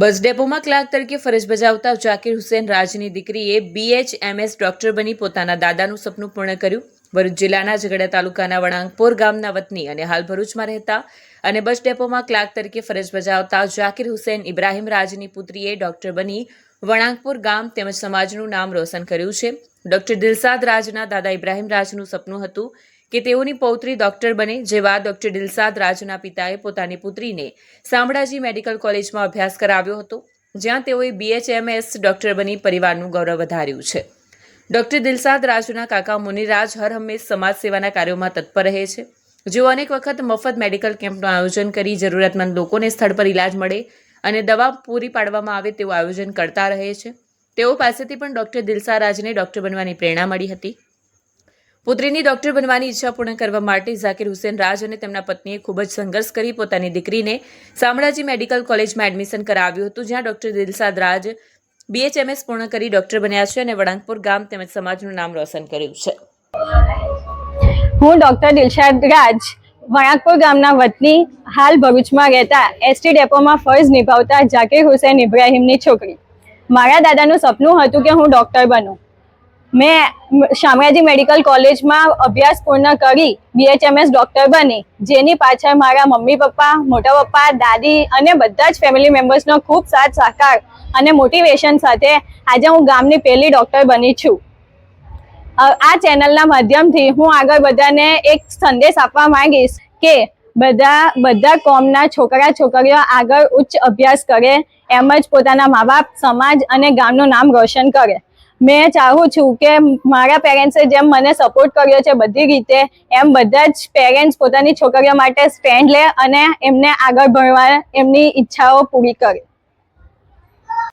બસ ડેપોમાં clerk તરીકે ફરજ બજાવતા જાકીર હુસેન રાજની દીકરીએ બીએચએમએસ ડોક્ટર બની પોતાના દાદાનું સપનું પૂર્ણ કર્યું. ભરૂચ જિલ્લાના ઝઘડા તાલુકાના વણાંકપોર ગામના વતની અને હાલ ભરૂચમાં રહેતા અને બસ ડેપોમાં ક્લાર્ક તરીકે ફરજ બજાવતા જાકીર હુસેન ઇબ્રાહીમ રાજની પુત્રીએ ડોક્ટર બની વણાંગપુર ગામ તેમજ સમાજનું નામ રોશન કર્યું છે. ડોક્ટર દિલસાદ રાજના દાદા ઇબ્રાહિમ રાજનું સપનું હતું. કે તેઓની પૌત્રી ડોક્ટર બને જેવા ડોક્ટર દિલસાદ રાજના પિતાએ પોતાની પુત્રીને શામળાજી મેડિકલ કોલેજમાં અભ્યાસ કરાવ્યો હતો, જ્યાં તેઓએ બીએચએમએસ ડોક્ટર બની પરિવારનું ગૌરવ વધાર્યું છે. ડોક્ટર દિલસાદ રાજુના કાકા મુનિરાજ હર હંમેશ સમાજ સેવાના કાર્યોમાં તત્પર રહે છે. જેઓ અનેક વખત મફત મેડિકલ કેમ્પનું આયોજન કરી જરૂરિયાતમંદ લોકોને સ્થળ પર ઇલાજ મળે અને દવા પૂરી પાડવામાં આવે તેવું આયોજન કરતા રહે છે. તેઓ પાસેથી પણ ડોક્ટર દિલસા રાજને ડોક્ટર બનવાની પ્રેરણા મળી હતી. પુત્રીની ડોક્ટર બનવાની ઈચ્છા પૂર્ણ કરવા માટે ઝાકીર હુસેન રાજ અને તેમના પત્નીએ ખૂબ જ સંઘર્ષ કરી પોતાની દીકરીને શામળાજી મેડિકલ કોલેજમાં એડમિશન કરાવ્યું હતું, જ્યાં ડોક્ટર દિલસાદ રાજ બીએચએમએસ પૂર્ણ કરી ડોક્ટર બન્યા છે અને વળાંગપુર ગામ તેમજ સમાજનું નામ રોશન કર્યું છે. હું ડોક્ટર દિલશાદ રાજ. વણાકપુર ગામના વતની હાલ ભરૂચમાં રહેતા એસટી ડેપોમાં ફરજ નિભાવતા ઝાકીર હુસેન ઇબ્રાહીમની છોકરી. મારા દાદાનું સપનું હતું કે હું ડોક્ટર બનું. મેં શામળાજી મેડિકલ કોલેજમાં અભ્યાસ પૂર્ણ કરી બીએચએમએસ ડોક્ટર બની. જેની પાછળ મારા મમ્મી પપ્પા, મોટા પપ્પા, દાદી અને બધા જ ફેમિલી મેમ્બર્સનો ખૂબ સાથ સહકાર અને મોટિવેશન સાથે આજે હું ગામની પહેલી ડોક્ટર બની છું. આ ચેનલના માધ્યમથી હું આગળ બધાને એક સંદેશ આપવા માંગીશ કે બધા બધા કોમના છોકરા છોકરીઓ આગળ ઉચ્ચ અભ્યાસ કરે, એમ જ પોતાના મા બાપ, સમાજ અને ગામનું નામ રોશન કરે. મેં ચાહું છું કે મારા પેરેન્ટ્સે જેમ મને સપોર્ટ કર્યો છે બધી રીતે, એમ બધા જ પેરેન્ટ્સ પોતાની છોકરીઓ માટે સ્ટેન્ડ લે અને એમને આગળ ભણવા, એમની ઈચ્છાઓ પૂરી કરે.